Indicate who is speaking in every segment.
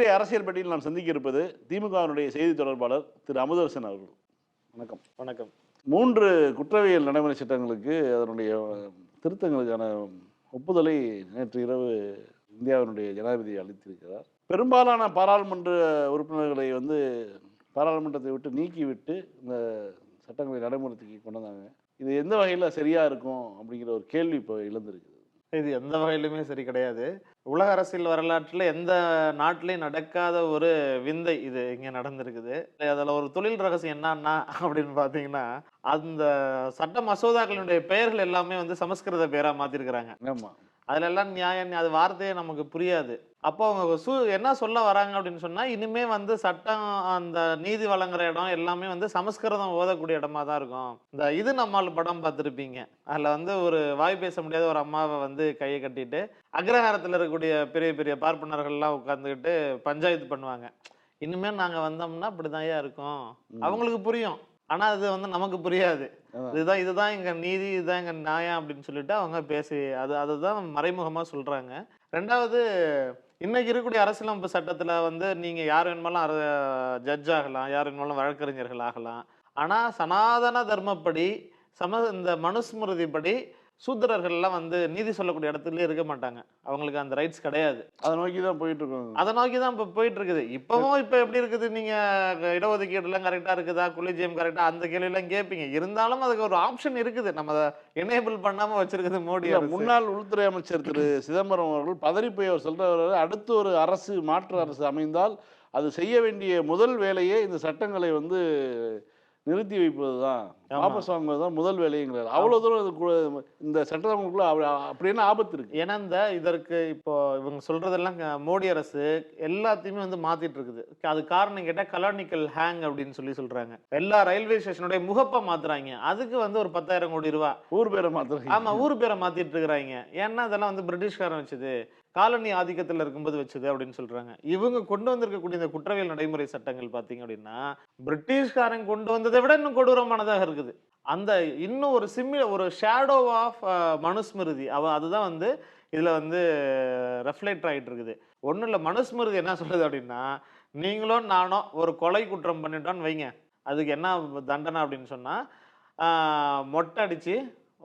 Speaker 1: இன்றைய அரசியல் பெட்டியில் நாம் சந்திக்க இருப்பது திமுகவினுடைய செய்தி தொடர்பாளர் திரு அமுதவசன் அவர்கள். வணக்கம்.
Speaker 2: வணக்கம்.
Speaker 1: மூன்று குற்றவியல் நடைமுறை சட்டங்களுக்கு அதனுடைய திருத்தங்களுக்கான ஒப்புதலை நேற்று இரவு இந்தியாவினுடைய ஜனாதிபதி அளித்திருக்கிறார். பெரும்பாலான பாராளுமன்ற உறுப்பினர்களை வந்து பாராளுமன்றத்தை விட்டு நீக்கிவிட்டு இந்த சட்டங்களை நடைமுறைக்கு கொண்டு வந்தாங்க. இது எந்த வகையில் சரியா இருக்கும் அப்படிங்கிற ஒரு கேள்வி இப்போ எழுந்திருக்குது.
Speaker 2: இது எந்த வகையிலுமே சரி கிடையாது. உலக அரசியல் வரலாற்றில் எந்த நாட்டிலையும் நடக்காத ஒரு விந்தை இது இங்கே நடந்திருக்குது. அதில் ஒரு தொழில் ரகசியம் என்னன்னா அப்படின்னு பார்த்தீங்கன்னா அந்த சட்ட மசோதாக்களினுடைய பெயர்கள் எல்லாமே வந்து சமஸ்கிருத பேராக மாற்றிருக்கிறாங்க
Speaker 1: ஆமாம்
Speaker 2: அதுல எல்லாம் நியாயம் அது வார்த்தையே நமக்கு புரியாது. அப்போ அவங்க சு என்ன சொல்ல வராங்க அப்படின்னு சொன்னா இனிமே வந்து சட்டம் அந்த நீதி வழங்குற இடம் எல்லாமே வந்து சமஸ்கிருதம் ஓதக்கூடிய இடமா தான் இருக்கும். இந்த இது நம்மால் படம் பார்த்துருப்பீங்க. அதுல வந்து ஒரு வாய் பேச முடியாத ஒரு அம்மாவை வந்து கையை கட்டிட்டு அக்ரஹாரத்தில் இருக்கக்கூடிய பெரிய பெரிய பார்ப்பனர்கள்லாம் உட்காந்துக்கிட்டு பஞ்சாயத்து பண்ணுவாங்க. இனிமேல் நாங்க வந்தோம்னா இப்படிதான் இருக்கும். அவங்களுக்கு புரியும். ஆனா அது வந்து நமக்கு புரியாது. இதுதான் இதுதான் எங்க நீதி இதுதான் எங்க நியாயம் அப்படின்னு சொல்லிட்டு அவங்க பேசி அது அதுதான் மறைமுகமா சொல்றாங்க. ரெண்டாவது இன்னைக்கு இருக்கக்கூடிய அரசியலமைப்பு சட்டத்தில் வந்து நீங்கள் யார் வேணுமாலும் ஜட்ஜ் ஆகலாம் யார் வேணுமாலும் வழக்கறிஞர்கள் ஆகலாம். ஆனால் சனாதன தர்மப்படி சம இந்த மனுஸ்மிருதிப்படி சூத்திரர்கள்லாம் வந்து நீதி சொல்லக்கூடிய இடத்துலயே இருக்க மாட்டாங்க. அவங்களுக்கு அந்த ரைட்ஸ் கிடையாது.
Speaker 1: அதை நோக்கி தான் போயிட்டு இருக்கோம்
Speaker 2: அதை நோக்கி தான் இப்போ போயிட்டு இருக்குது இப்பவும் இப்போ எப்படி இருக்குது? நீங்க இடஒதுக்கீடுலாம் கரெக்டா இருக்குதா? குளிஜியம் கரெக்டா அந்த கேள்வியெல்லாம் கேட்பீங்க. இருந்தாலும் அதுக்கு ஒரு ஆப்ஷன் இருக்குது. நம்ம அதை எனேபிள் பண்ணாம வச்சிருக்குது மோடி.
Speaker 1: முன்னாள் உள்துறை அமைச்சர் திரு சிதம்பரம் அவர்கள் பதறி போய் அவர் சொல்றவர் அடுத்து ஒரு அரசு மாற்று அரசு அமைந்தால் அது செய்ய வேண்டிய முதல் வேலையே இந்த சட்டங்களை வந்து நிறுத்தி வைப்பது தான். வாபஸ் வாங்குவது தான் முதல் வேலைங்கிறார். அவ்வளவு தூரம் இது இந்த சட்டங்களுக்குள்ள அப்படி என்ன ஆபத்து இருக்கு?
Speaker 2: ஏன்னா இந்த இதற்கு இப்போ இவங்க சொல்றதெல்லாம் மோடி அரசு எல்லாத்தையுமே வந்து மாத்திட்டு இருக்குது. அது காரணம் கேட்டா கலானிக்கல் ஹேங் அப்படின்னு சொல்லி சொல்றாங்க. எல்லா ரயில்வே ஸ்டேஷனுடைய முகப்பை மாத்துறாங்க. அதுக்கு வந்து ஒரு பத்தாயிரம் கோடி ரூபாய்
Speaker 1: ஊர் பேரை மாத்திரம்
Speaker 2: ஆமா ஊர் பேரை மாத்திட்டு இருக்கிறாங்க. ஏன்னா அதெல்லாம் வந்து பிரிட்டிஷ்காரன் வச்சது. காலனி ஆதிக்கத்தில் இருக்கும்போது வச்சது அப்படின்னு சொல்றாங்க. இவங்க கொண்டு வந்திருக்கக்கூடிய இந்த குற்றவியல் நடைமுறை சட்டங்கள் பார்த்தீங்க அப்படின்னா பிரிட்டிஷ்காரன் கொண்டு வந்ததை விட இன்னும் கொடூரமானதாக இருக்குது. அந்த இன்னும் ஒரு சிம்மி ஒரு ஷேடோ ஆஃப் மனுஸ்மிருதி. அவ அதுதான் வந்து இதில் வந்து ரெஃப்ளெக்ட் ஆகிட்டு இருக்குது ஒன்றும் இல்லை மனுஸ்மிருதி என்ன சொல்லுது அப்படின்னா நீங்களும் நானும் ஒரு கொலை குற்றம் பண்ணிட்டோன்னு வைங்க. அதுக்கு என்ன தண்டனை? அப்படின்னு சொன்னால் மொட்டை அடித்து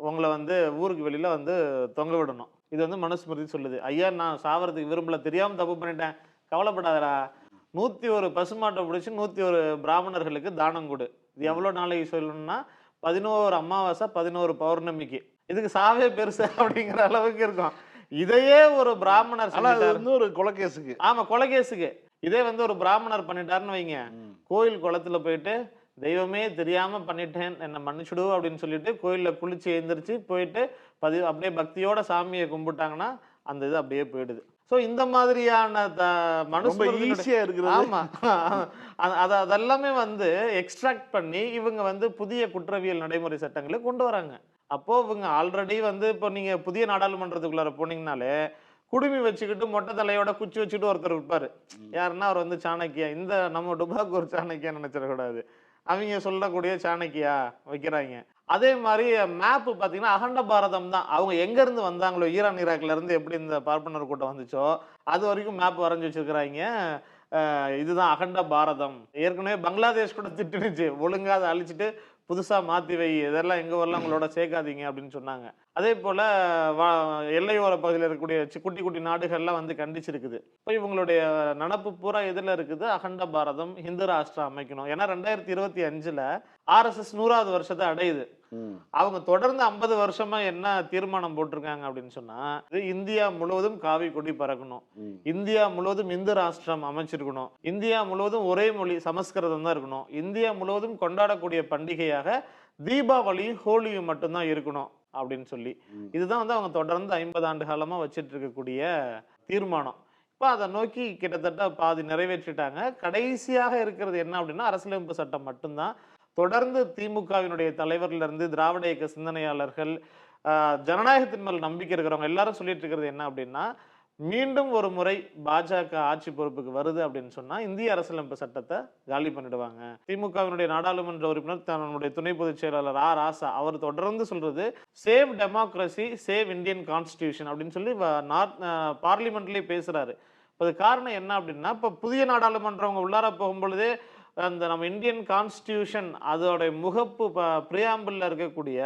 Speaker 2: உங்களை வந்து ஊருக்கு வெளியில் வந்து தொங்க விடணும். இது வந்து மனுஸ்மிருதி சொல்லுது. ஐயா நான் சாவறதுக்கு விரும்பல. தெரியாம தப்பு பண்ணிட்டேன். கவலைப்படாதடா. நூத்தி ஒரு பசுமாட்டை பிடிச்சி நூத்தி ஒரு பிராமணர்களுக்கு தானம் கொடு. இது எவ்வளவு நாளைக்கு சொல்லணும்னா பதினோரு அமாவாசை பதினோரு பௌர்ணமிக்கு. இதுக்கு சாவே பெருசு அப்படிங்கிற அளவுக்கு இருக்கும். இதையே ஒரு பிராமணர்.
Speaker 1: வந்து ஒரு கொலைகேசுக்கு
Speaker 2: ஆமா கொலைகேசுக்கு இதே வந்து ஒரு பிராமணர் பண்ணிட்டாருன்னு வைங்க. கோயில் குளத்துல போயிட்டு தெய்வமே தெரியாம பண்ணிட்டேன். என்னை மன்னிச்சுடு அப்படின்னு சொல்லிட்டு கோயில்ல குளிச்சு எழுந்திரிச்சு போயிட்டு பதி அப்படியே பக்தியோட சாமியை கும்பிட்டாங்கன்னா அந்த இது அப்படியே போயிடுது. ஸோ இந்த மாதிரியான த-
Speaker 1: ரொம்ப
Speaker 2: மனுஸ்மிருதியினுடைய-
Speaker 1: ஈஸியா இருக்கிறது.
Speaker 2: ஆமா. அது- அது அதெல்லாமே வந்து எக்ஸ்ட்ராக்ட் பண்ணி இவங்க வந்து புதிய குற்றவியல் நடைமுறை சட்டங்களை கொண்டு வராங்க. அப்போ இவங்க ஆல்ரெடி வந்து இப்போ நீங்க புதிய நாடாளுமன்றத்துக்குள்ளார போனீங்கனாலே குடுமி வச்சுக்கிட்டு மொட்டை தலையோட குச்சி வச்சுட்டு ஒருத்தர் இருப்பாரு. யாருன்னா அவர் வந்து சாணக்கியா இந்த நம்ம டுபாக்கு ஒரு சாணக்கியா நினைச்சிடக்கூடாது. அவங்க சொல்லக்கூடிய சாணக்கியா வைக்கிறாங்க. அதே மாதிரி மேப்பு பார்த்தீங்கன்னா அகண்ட பாரதம் தான். அவங்க எங்கேருந்து வந்தாங்களோ ஈரான் ஈராக்லேருந்து எப்படி இந்த பார்ப்பனர் கூட்டம் வந்துச்சோ அது வரைக்கும் மேப் வரைஞ்சி வச்சுருக்கிறாங்க. இதுதான் அகண்ட பாரதம். ஏற்கனவே பங்களாதேஷ் கூட திட்டுனுச்சு. ஒழுங்காக அதை அழிச்சிட்டு புதுசாக மாத்தி வை இதெல்லாம் எங்கள் வரலாம் உங்களோட சேர்க்காதீங்க அப்படின்னு சொன்னாங்க. அதே போல் வா- எல்லையோர பகுதியில் இருக்கக்கூடிய சி- குட்டி குட்டி நாடுகள்லாம் வந்து கண்டிச்சிருக்குது. இப்போ இவங்களுடைய நடப்பு பூரா எதில் இருக்குது? அகண்ட பாரதம் ஹிந்து ராஷ்டிரம் அமைக்கணும். ஏன்னா ரெண்டாயிரத்தி இருபத்தி அஞ்சில் ஆர்எஸ்எஸ் நூறாவது வருஷத்தை அடையுது. அவங்க தொடர்ந்து ஐம்பது வருஷமா என்ன தீர்மானம் போட்டிருக்காங்க அப்படின்னு சொன்னா இது இந்தியா முழுவதும் காவி கொடி பறக்கணும். இந்தியா முழுவதும் இந்து ராஷ்டிரம் அமைச்சிருக்கணும். இந்தியா முழுவதும் ஒரே மொழி சமஸ்கிருதம் தான் இருக்கணும். இந்தியா முழுவதும் கொண்டாடக்கூடிய பண்டிகையாக தீபாவளியும் ஹோலியும் மட்டும்தான் இருக்கணும் அப்படின்னு சொல்லி. இதுதான் வந்து அவங்க தொடர்ந்து ஐம்பது ஆண்டு காலமா வச்சிட்டு இருக்கக்கூடிய தீர்மானம். இப்போ அதை நோக்கி கிட்டத்தட்ட பாதி நிறைவேற்றிட்டாங்க. கடைசியாக இருக்கிறது என்ன அப்படின்னா அரசியலமைப்பு சட்டம் மட்டும்தான். தொடர்ந்து திமுகவினுடைய தலைவர்லேருந்து திராவிட இயக்க சிந்தனையாளர்கள் ஜனநாயகத்தின் மேல் நம்பிக்கை இருக்கிறவங்க எல்லாரும் சொல்லிட்டு இருக்கிறது என்ன அப்படின்னா மீண்டும் ஒரு முறை பாஜக ஆட்சி பொறுப்புக்கு வருது அப்படின்னு சொன்னா இந்திய அரசியலமைப்பு சட்டத்தை காலி பண்ணிடுவாங்க. திமுகவினுடைய நாடாளுமன்ற உறுப்பினர் தன்னுடைய துணை பொதுச் செயலாளர் ஆர் ராசா அவர் தொடர்ந்து சொல்றது save democracy save Indian constitution அப்படின்னு சொல்லி நார்த் பார்லிமெண்ட்லேயே பேசுறாரு. அது காரணம் என்ன அப்படின்னா இப்போ புதிய நாடாளுமன்றவங்க உள்ளார போகும்பொழுதே அந்த நம்ம இந்தியன் கான்ஸ்டியூஷன் அதோடைய முகப்பு பிரியாம்பிளில் இருக்கக்கூடிய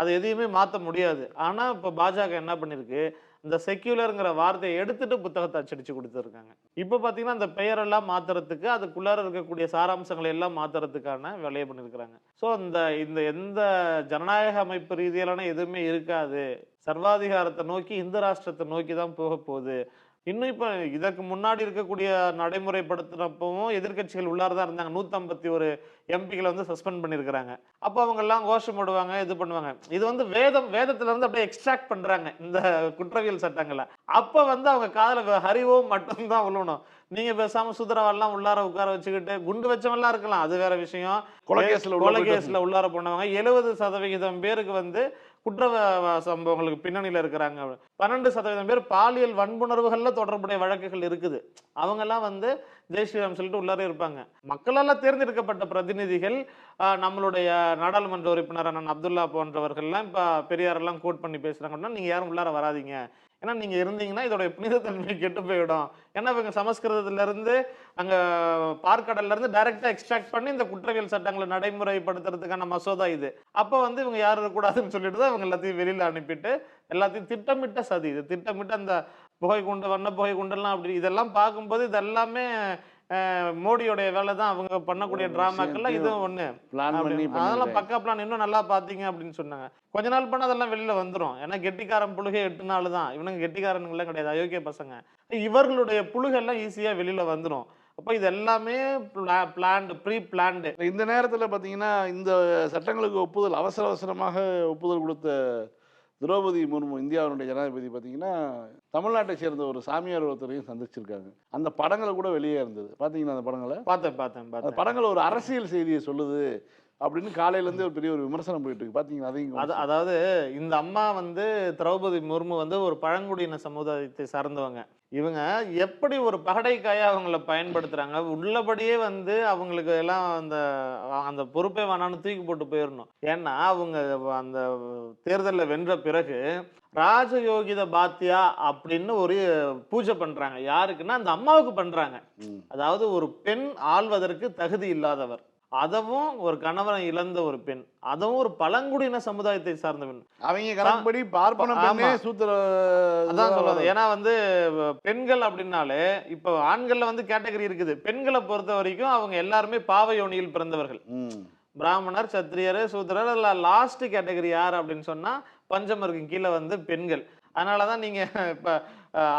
Speaker 2: அது எதையுமே மாற்ற முடியாது. ஆனால் இப்போ பாஜக என்ன பண்ணியிருக்கு இந்த செக்யூலருங்கிற வார்த்தையை எடுத்துட்டு புத்தகத்தை அச்சடிச்சு கொடுத்துருக்காங்க இப்போ பார்த்தீங்கன்னா அந்த பெயரெல்லாம் மாற்றுறதுக்கு அதுக்குள்ளார இருக்கக்கூடிய சாராம்சங்களை எல்லாம் மாற்றுறதுக்கான வேலையை பண்ணியிருக்கிறாங்க ஸோ அந்த இந்த எந்த ஜனநாயக அமைப்பு ரீதியிலான எதுவுமே இருக்காது. சர்வாதிகாரத்தை நோக்கி இந்து ராஷ்டிரத்தை நோக்கி தான் போக போகுது. இன்னும் இப்போ இதற்கு முன்னாடி இருக்கக்கூடிய நடைமுறைப்படுத்தினப்பவும் எதிர்க்கட்சிகள் உள்ளார தான் இருந்தாங்க. நூற்றம்பத்தி ஒரு எம்பிகளை வந்து சஸ்பெண்ட் பண்ணியிருக்கிறாங்க. அப்போ அவங்க எல்லாம் கோஷம் போடுவாங்க இது பண்ணுவாங்க. இது வந்து வேதம் வேதத்துல இருந்து அப்படியே எக்ஸ்ட்ராக்ட் பண்றாங்க இந்த குற்றவியல் சட்டங்களை. அப்போ வந்து அவங்க காதுல ஹரிவோம் மட்டும்தான் விழணும் நீங்க பேசாம சுதரவாலாம் உள்ளார உட்கார வச்சுக்கிட்டு குண்டு வச்சவெல்லாம் இருக்கலாம். அது வேற விஷயம். கொலை கேஸ்ல உள்ளார போனவங்க. எழுபது சதவிகிதம் பேருக்கு வந்து குற்ற சம்பவங்களுக்கு பின்னணியில் இருக்கிறாங்க. பன்னெண்டு சதவீதம் பேர் பாலியல் வன்புணர்வுகளில் தொடர்புடைய வழக்குகள் இருக்குது. அவங்கெல்லாம் வந்து ஜெய் ஸ்ரீராம் சொல்லிட்டு உள்ளாரே இருப்பாங்க. மக்களால் தேர்ந்தெடுக்கப்பட்ட பிரதிநிதிகள் நம்மளுடைய நாடாளுமன்ற உறுப்பினர் அண்ணன் அப்துல்லா போன்றவர்கள்லாம் இப்போ பெரியாரெல்லாம் கோட் பண்ணி பேசுகிறாங்கன்னா நீங்கள் யாரும் உள்ளார வராதீங்க. ஏன்னா நீங்கள் இருந்தீங்கன்னா இதோடைய புனிதத்தன்மை கெட்டு போயிடும். ஏன்னா இவங்க சமஸ்கிருதத்திலேருந்து அங்கே பார்க்கடல்லேருந்து டைரெக்டாக எக்ஸ்ட்ராக்ட் பண்ணி இந்த குற்றவியல் சட்டங்களை நடைமுறைப்படுத்துறதுக்கான மசோதா இது. அப்போ வந்து இவங்க யாரும் இருக்கக்கூடாதுன்னு சொல்லிட்டு தான் இவங்க எல்லாத்தையும் வெளியில் அனுப்பிட்டு எல்லாத்தையும் திட்டமிட்ட சதி இது. திட்டமிட்ட அந்த புகை குண்டு வண்ண புகை குண்டெல்லாம் அப்படி இதெல்லாம் பார்க்கும்போது இதெல்லாமே மோடியோடைய வேலை தான் அவங்க பண்ணக்கூடிய
Speaker 1: ஒரு
Speaker 2: டிராமாக்கள்லாம் இதுவும் ஒண்ணு. அதெல்லாம். பக்கா பிளான் இன்னும் நல்லா பாத்தீங்க அப்படின்னு சொன்னாங்க. கொஞ்ச நாள் பண்ண அதெல்லாம் வெளியில வந்துரும். ஏன்னா கெட்டிக்காரன் புழுகை எட்டு நாள் தான். இவனுங்க கெட்டிக்காரனுங்களாம் கிடையாது. அயோக்கிய பசங்க. இவர்களுடைய புழுகை எல்லாம் ஈஸியா வெளியில வந்துரும். அப்போ இது எல்லாமே பிளான்டு ப்ரீ பிளான்டு
Speaker 1: இந்த நேரத்தில் பார்த்தீங்கன்னா இந்த சட்டங்களுக்கு ஒப்புதல் அவசர அவசரமாக ஒப்புதல் கொடுத்த திரௌபதி முர்மு இந்தியாவினுடைய ஜனாதிபதி பார்த்தீங்கன்னா தமிழ்நாட்டை சேர்ந்த ஒரு சாமியார் ஒருத்தரையும் சந்திச்சிருக்காங்க. அந்த படங்களை கூட வெளியே இருந்தது. பார்த்தீங்கன்னா அந்த படங்களை?
Speaker 2: பார்த்தேன் பார்த்தேன்.
Speaker 1: படங்கள் ஒரு அரசியல் செய்தியை சொல்லுது. அப்படின்னு காலையிலேருந்து ஒரு பெரிய ஒரு விமர்சனம் போயிட்டு இருக்கு. பார்த்தீங்கன்னா அதையும்
Speaker 2: அது அதாவது இந்த அம்மா வந்து திரௌபதி முர்மு வந்து ஒரு பழங்குடியின சமுதாயத்தை சார்ந்தவங்க. இவங்க எப்படி ஒரு பகடைக்காயா அவங்கள பயன்படுத்துறாங்க? உள்ளபடியே வந்து அவங்களுக்கு எல்லாம் அந்த அந்த பொறுப்பே வேணான்னு தூக்கி போட்டு போயிடணும் ஏன்னா அவங்க அந்த தேர்தலில் வென்ற பிறகு ராஜயோகித பாத்தியா அப்படின்னு ஒரு பூஜை பண்றாங்க. யாருக்குன்னா அந்த அம்மாவுக்கு பண்றாங்க. அதாவது ஒரு பெண் ஆள்வதற்கு தகுதி இல்லாதவர். அதவும் ஒரு கணவனை இழந்த ஒரு பெண் அதுவும் ஒரு பழங்குடியின சமுதாயத்தை சார்ந்த பெண்.
Speaker 1: அவங்க கணக்குப்படி பார்ப்பன சூத்திர
Speaker 2: அதான் சொல்றது. ஏன்னா வந்து பெண்கள் அப்படின்னாலே இப்போ ஆண்கள்ல வந்து கேட்டகரி இருக்குது. பெண்களை பொறுத்த வரைக்கும் அவங்க எல்லாருமே பாவயோனியில் பிறந்தவர்கள். பிராமணர் சத்திரியர் சூத்திரர் இல்ல லாஸ்ட் கேட்டகரி யார் அப்படின்னு சொன்னா பஞ்சமருக்கு கீழே வந்து பெண்கள். அதனாலதான் நீங்க இப்ப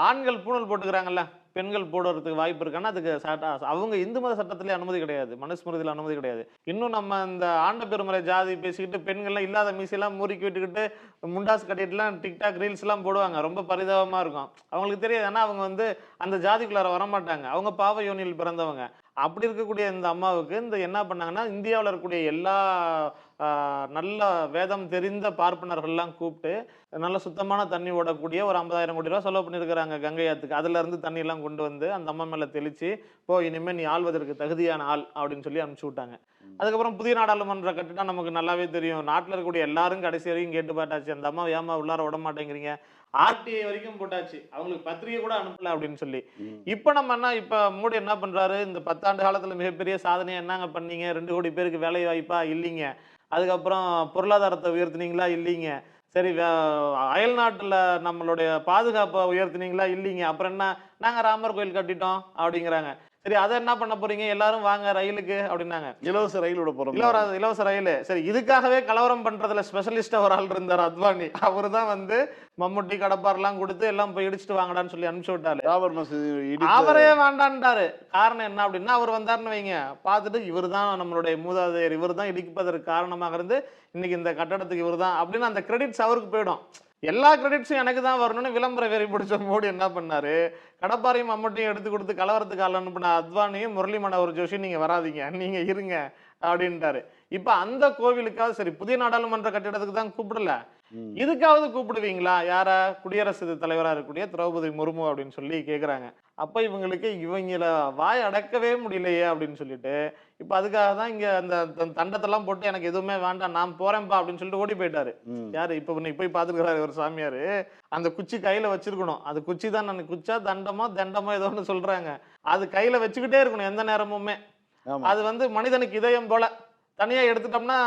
Speaker 2: ஆண்கள் பூணல் போட்டுக்கிறாங்கல்ல? பெண்கள் போடுறதுக்கு வாய்ப்பு இருக்கான்னா அதுக்கு சட்ட அவங்க இந்து மத சட்டத்திலே அனுமதி கிடையாது. மனுஸ்மிருதியில் அனுமதி கிடையாது. இன்னும் நம்ம இந்த ஆண்ட பெருமறை ஜாதி பேசிக்கிட்டு பெண்கள்லாம் இல்லாத மீசையெல்லாம் மூறிக்கி விட்டுக்கிட்டு முண்டாஸ் கட்டிட்டுலாம் டிக்டாக் ரீல்ஸ் எல்லாம் போடுவாங்க. ரொம்ப பரிதாபமாக இருக்கும். அவங்களுக்கு தெரியாது. ஏன்னா அவங்க வந்து அந்த ஜாதிக்குள்ளார வரமாட்டாங்க. அவங்க பாவ யோனியில் பிறந்தவங்க. அப்படி இருக்கக்கூடிய இந்த அம்மாவுக்கு இந்த என்ன பண்ணாங்கன்னா இந்தியாவில் இருக்கக்கூடிய எல்லா நல்ல வேதம் தெரிந்த பார்ப்பனர்கள்லாம் கூப்பிட்டு நல்ல சுத்தமான தண்ணி ஓடக்கூடிய ஒரு ஐம்பதாயிரம் கோடி ரூபா செலவு பண்ணியிருக்கிறாங்க கங்கையாத்துக்கு அதுல இருந்து தண்ணி எல்லாம் கொண்டு வந்து அந்த அம்மா மேல தெளிச்சு போ இனிமே நீ ஆள்வதற்கு தகுதியான ஆள் அப்படின்னு சொல்லி அனுப்பிச்சு விட்டாங்க. அதுக்கப்புறம் புதிய நாடாளுமன்ற கட்டினா நமக்கு நல்லாவே தெரியும். நாட்டில் இருக்கக்கூடிய எல்லாரும் கடைசி வரைக்கும் கேட்டு பாட்டாச்சு அந்த அம்மா ஏமா உள்ளார விட மாட்டேங்கிறீங்க? ஆர்டிஐ வரைக்கும் போட்டாச்சு. அவங்களுக்கு பத்திரிகை கூட அனுப்பல அப்படின்னு சொல்லி. இப்போ நம்ம என்ன இப்போ மோடி என்ன பண்றாரு? இந்த பத்தாண்டு காலத்துல மிகப்பெரிய சாதனை என்னங்க பண்ணீங்க? ரெண்டு கோடி பேருக்கு வேலை வாய்ப்பா இல்லைங்க. அதுக்கப்புறம் பொருளாதாரத்தை உயர்த்துனீங்களா இல்லைங்க. சரி அயல் நாட்டுல நம்மளுடைய பாதுகாப்பை உயர்த்துனீங்களா இல்லைங்க. அப்புறம் என்ன நாங்க ராமர் கோயில் கட்டிட்டோம் அப்படிங்கிறாங்க. சரி அதை என்ன பண்ண போறீங்க? எல்லாரும் வாங்க ரயிலுக்கு அப்படின்னாங்க.
Speaker 1: இலவச ரயிலோட போகிறோம்
Speaker 2: இலவச இலவச ரயில். சரி இதுக்காகவே கலவரம் பண்றதுல ஸ்பெஷலிஸ்டா ஒரு ஆள் இருந்தார் அத்வானி. அவரு தான் வந்து மம்முட்டி கடப்பாரெல்லாம் கொடுத்து எல்லாம் போய் இடிச்சிட்டு வாங்கடான்னு சொல்லி அனுப்பிச்சு விட்டாரு அவரே வேண்டான்ட்டாரு காரணம் என்ன அப்படின்னா அவர் வந்தாருன்னு வைங்க. பார்த்துட்டு இவர் தான் நம்மளுடைய மூதாதையர் இவர் தான் இடிப்பதற்கு காரணமாக இருந்து இன்னைக்கு இந்த கட்டடத்துக்கு இவர் தான் அப்படின்னு அந்த கிரெடிட்ஸ் அவருக்கு போயிடும். எல்லா கிரெடிட்ஸும் எனக்கு தான் வரணும்னு விளம்பர வெறி பிடிச்ச மோடி என்ன பண்ணாரு? கடப்பாரையும் மம்மட்டியும் எடுத்து கொடுத்து கலவரத்துக்கு ஆள் அனுப்பின அத்வானியும் முரளி மனோகர் ஜோஷி நீங்க வராதீங்க நீங்க இருங்க அப்படின்ட்டாரு. இப்ப அந்த கோவிலுக்காவது சரி புதிய நாடாளுமன்ற கட்டிடத்துக்கு தான் கூப்பிடல. இதுக்காவது கூப்பிடுவீங்களா? யார? குடியரசு தலைவரா இருக்கக்கூடிய திரௌபதி முர்மு அப்படின்னு சொல்லி கேக்குறாங்க. அப்ப இவங்களுக்கு இவங்கள வாய் அடக்கவே முடியலையே அப்படின்னு சொல்லிட்டு இப்ப அதுக்காக தான் இங்க அந்த தண்டத்தெல்லாம் போட்டு எனக்கு எதுவுமே வேண்டாம் நான் போறேன்ப்பா அப்படின்னு சொல்லிட்டு ஓடி போயிட்டாரு. யாரு? இப்ப இன்னைக்கு போய் பாத்துக்கிறாரு ஒரு சாமியாரு. அந்த குச்சி கையில வச்சிருக்கணும். அது குச்சி தான் நான் குச்சா தண்டமோ தண்டமோ ஏதோ ஒன்று சொல்றாங்க. அது கையில வச்சுக்கிட்டே இருக்கணும் எந்த நேரமுமே. அது வந்து மனிதனுக்கு இதயம் போல. தனியா எடுத்துட்டோம்னா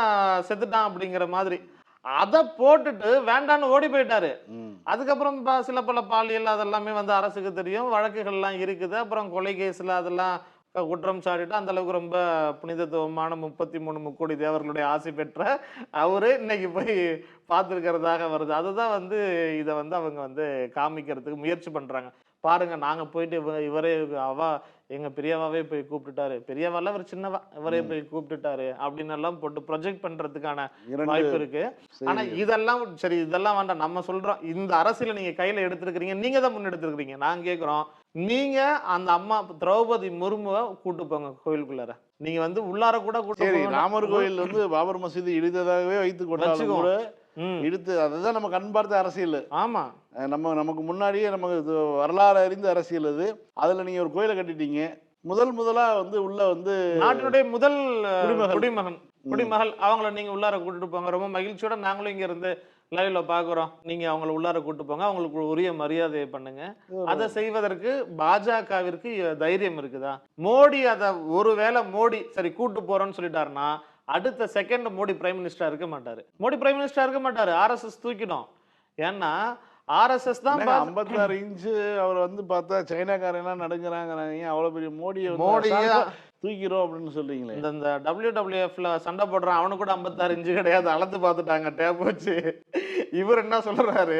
Speaker 2: செத்துட்டான் அப்படிங்கிற மாதிரி. அதை போட்டுட்டு வேண்டான்னு ஓடி போயிட்டாரு. அதுக்கப்புறம் சில பல பாலியல் அதெல்லாமே வந்து அரசுக்கு தெரியும். வழக்குகள்லாம் இருக்குது. அப்புறம் கொலை கேஸ்ல அதெல்லாம் குற்றம் சாட்டிட்டு அந்த அளவுக்கு ரொம்ப புனிதத்துவமான முப்பத்தி மூணு முக்கோடி தேவர்களுடைய ஆசை பெற்ற அவரு இன்னைக்கு போய் பார்த்துருக்கிறதாக வருது. அதுதான் வந்து இதை வந்து அவங்க வந்து காமிக்கிறதுக்கு முயற்சி பண்றாங்க. பாருங்க நாங்க போயிட்டு இவ- இவரே அவ எங்க பெரியவாவே போய் கூப்பிட்டுட்டாரு. பெரியவால இவர் சின்னவா இவரே போய் கூப்பிட்டுட்டாரு அப்படின்னு எல்லாம் போட்டு ப்ரொஜெக்ட் பண்றதுக்கான வாய்ப்பு இருக்கு. ஆனா. இதெல்லாம் சரி இதெல்லாம் வேண்டாம். நம்ம சொல்றோம். இந்த அரசியலை நீங்க கையில எடுத்திருக்கிறீங்க. நீங்க தான் முன்னெடுத்திருக்கிறீங்க. நான் கேக்குறோம். நீங்க அந்த அம்மா திரௌபதி முர்முவை கூட்டு போங்க கோயிலுக்குள்ளார. நீங்க வந்து உள்ளார கூட கூட்டு
Speaker 1: ராமர் கோயில் வந்து பாபர் மசூதி இடித்ததாகவே வைத்துக் கொண்டாலும். கூட
Speaker 2: ம்,
Speaker 1: இடித்து அதுதான் நம்ம கண் பார்த்த அரசியல்.
Speaker 2: ஆமா.
Speaker 1: நம்ம நமக்கு முன்னாடியே நமக்கு வரலாறு அறிந்த அரசியல் அது. அதுல நீங்க ஒரு கோயிலை கட்டிட்டீங்க. முதல் முதலா வந்து உள்ள வந்து
Speaker 2: நாட்டினுடைய முதல்
Speaker 1: குடிமகன்.
Speaker 2: குடிமகன். குடிமகள் அவங்கள நீங்க உள்ளார கூட்டிட்டு போங்க. ரொம்ப மகிழ்ச்சியோட நாங்களும் இங்க இருந்து லைவ்ல பாக்குறோம். நீங்க அவங்கள உள்ளார கூட்டு போங்க. அவங்களுக்கு உரிய மரியாதையை பண்ணுங்க. அதை செய்வதற்கு பாஜகவிற்கு தைரியம் இருக்குதா? மோடி அதை ஒருவேளை மோடி சரி கூட்டு போறோம்னு சொல்லிட்டாருன்னா அடுத்த செகண்ட் மோடி பிரைம் மினிஸ்டரா இருக்க மாட்டாரு. மோடி பிரைம் மினிஸ்டரா இருக்க மாட்டாரு. ஆர்எஸ்எஸ் தூக்கிடும். ஏன்னா ஆர்எஸ்எஸ் தான்
Speaker 1: ஐம்பத்தாறு இன்ச்சு அவர் வந்து பார்த்தா சைனாக்காரெல்லாம் நடுங்கிறாங்கிறாங்க. அவ்வளவு பெரிய மோடியை
Speaker 2: மோடியை
Speaker 1: தூக்கிறோம் அப்படின்னு சொல்றீங்களே.
Speaker 2: இந்த இந்த டபிள்யூ சண்டை போடுறான். அவனுக்கு கூட ஐம்பத்தாறு இன்ச்சு கிடையாது. அளந்து பார்த்துட்டாங்க. டேப் வச்சு. இவர் என்ன சொல்றாரு?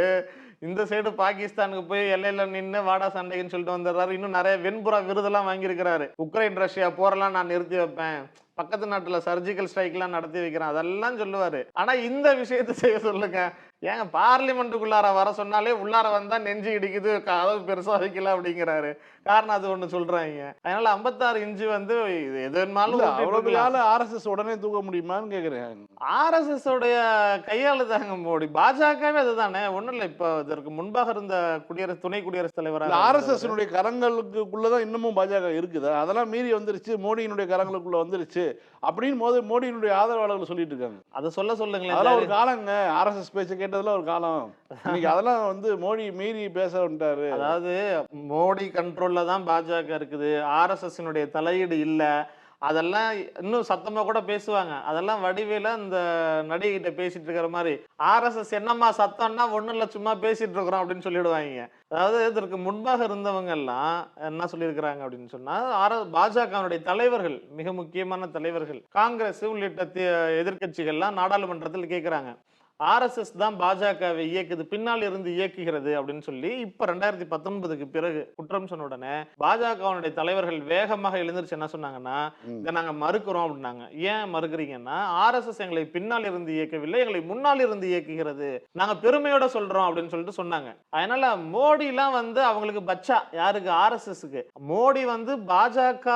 Speaker 2: இந்த சைடு பாகிஸ்தானுக்கு போய் எல்லையில நின்னு வாடா சண்டைக்குன்னு சொல்லிட்டு வந்துடுறாரு. இன்னும் நிறைய வெண்புறா விருதெல்லாம் வாங்கியிருக்கிறாரு. உக்ரைன் ரஷ்யா போரெல்லாம் நான் நிறுத்தி வைப்பேன். பக்கத்து நாட்டுல சர்ஜிக்கல் ஸ்ட்ரைக்லாம் நடத்தி வைக்கிறேன். அதெல்லாம் சொல்லுவாரு. ஆனா இந்த விஷயத்தை செய்ய சொல்லுங்க. ஏங்க பார்லிமெண்ட்டுக்குள்ளார வர சொன்னாலே உள்ளார வந்தா நெஞ்சு இடிக்குது கதவு பெருசா வைக்கல அப்படிங்கிறாரு. காரணம் அது ஒண்ணு சொல்றாங்க. அதனால ஐம்பத்தாறு இன்ச்சு வந்து இது எது வேணாலும்
Speaker 1: இல்ல
Speaker 2: ஊட்டிட்டு
Speaker 1: அவ்வளவு பெரிய
Speaker 2: இருக்கலாம்.
Speaker 1: ஆளு ஆர்எஸ்எஸ் உடனே தூக்க முடியுமான்னு கேக்குறேன்.
Speaker 2: ஆர்எஸ்எஸ் உடைய கையாளு தாங்க மோடி. பாஜகவே அதுதானே. ஒண்ணும் இல்ல இப்ப இதற்கு முன்பாக இருந்த குடியரசு துணை குடியரசுத் தலைவராக
Speaker 1: ஆர்எஸ்எஸ்
Speaker 2: இருந்தவர்.
Speaker 1: கரங்களுக்குள்ளதான் இன்னமும் பாஜக இருக்குதா? அதெல்லாம் மீறி வந்துருச்சு. மோடியினுடைய கரங்களுக்குள்ள வந்துருச்சு. அப்படின்னு போது மோடியினுடைய ஆதரவாளர்கள் சொல்லிட்டு இருக்காங்க
Speaker 2: அதை சொல்ல சொல்லுங்களேன்
Speaker 1: அதெல்லாம் ஒரு காலங்க. ஆர்எஸ்எஸ் பேச்ச கேட்டதுல ஒரு காலம். இன்னைக்கு அதெல்லாம் வந்து மோடி மீறி பேச வந்துட்டாரு.
Speaker 2: அதாவது மோடி கண்ட்ரோல்ல தான் பாஜக இருக்குது. ஆர்எஸ்எஸ்னுடைய தலையீடு இல்ல. அதெல்லாம் இன்னும் சத்தமாக கூட பேசுவாங்க. அதெல்லாம் வடிவேல அந்த நடிகிட்ட பேசிட்டு இருக்கிற மாதிரி ஆர்எஸ்எஸ் என்னம்மா சத்தம்னா ஒன்றும் இல்லை சும்மா பேசிட்டு இருக்கிறோம் அப்படின்னு சொல்லிடுவாங்க. அதாவது இதற்கு முன்பாக இருந்தவங்க எல்லாம் என்ன சொல்லியிருக்கிறாங்க அப்படின்னு சொன்னால் ஆர் பாஜகவினுடைய தலைவர்கள் மிக முக்கியமான தலைவர்கள் காங்கிரஸ் உள்ளிட்ட எதிர்கட்சிகள்லாம் எதிர்க்கட்சிகள்லாம் நாடாளுமன்றத்தில் கேட்குறாங்க ஆர்எஸ்எஸ் தான் பாஜகவை இயக்குது பின்னால் இருந்து இயக்குகிறது அப்படின்னு சொல்லி இப்ப ரெண்டாயிரத்தி பத்தொன்பதுக்கு பிறகு குற்றம் சொன்ன உடனே பாஜகவினுடைய தலைவர்கள் வேகமாக எழுந்திருச்சு என்ன சொன்னாங்கன்னா. இதை நாங்க மறுக்கிறோம் அப்படின்னாங்க. ஏன் மறுக்கிறீங்கன்னா ஆர்எஸ்எஸ் எங்களை பின்னால் இருந்து இயக்கவில்லை எங்களை முன்னால் இருந்து இயக்குகிறது நாங்க பெருமையோட சொல்றோம் அப்படின்னு சொல்லிட்டு சொன்னாங்க. அதனால மோடிலாம் வந்து அவங்களுக்கு பச்சா யாருக்கு? ஆர்எஸ்எஸ்க்கு. மோடி வந்து பாஜக